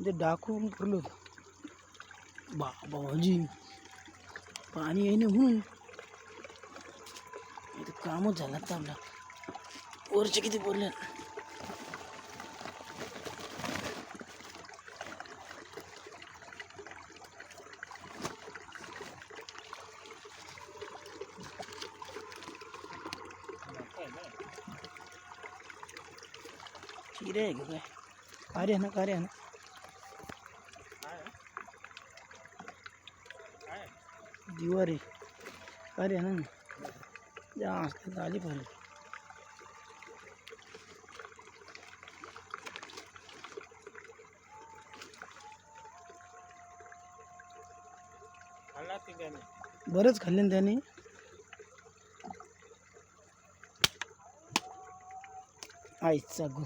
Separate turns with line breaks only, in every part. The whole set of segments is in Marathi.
ते डाकून भरलं होतं बा बाबाजी पाणी येणे म्हणून इथं कामच झालं आता आपला वरचे किती बोलले चिरे आहे का काय कार्य ना कार्य ना दिवार आहे. कार्य ना जा असते तर आली पाहिजे बरंच खाल्ले ना त्याने. आईचा गो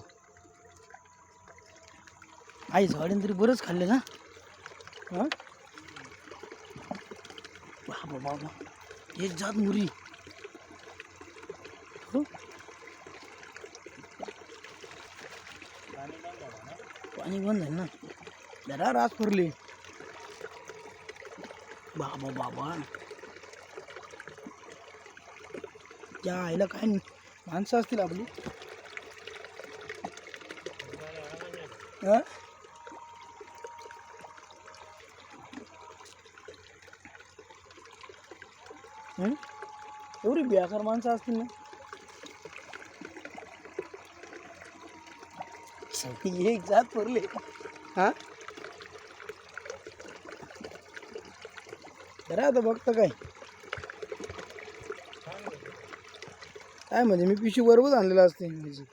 आई झाडीन तरी बरंच खाल्ले ना हां? बाबा बाबा एक जात मुरी हो पाणी बंद आहे ना जरा रास पुरली बाबा बाबा त्या आईला काय माणसं असतील आपली हा एवढी बेकार माणसं असतील ना? सगळी एक जात पडले. हा? बरं आता बघतं काय. काय म्हणजे मी पिशवी बरोबर आणलेलं असते म्हणजे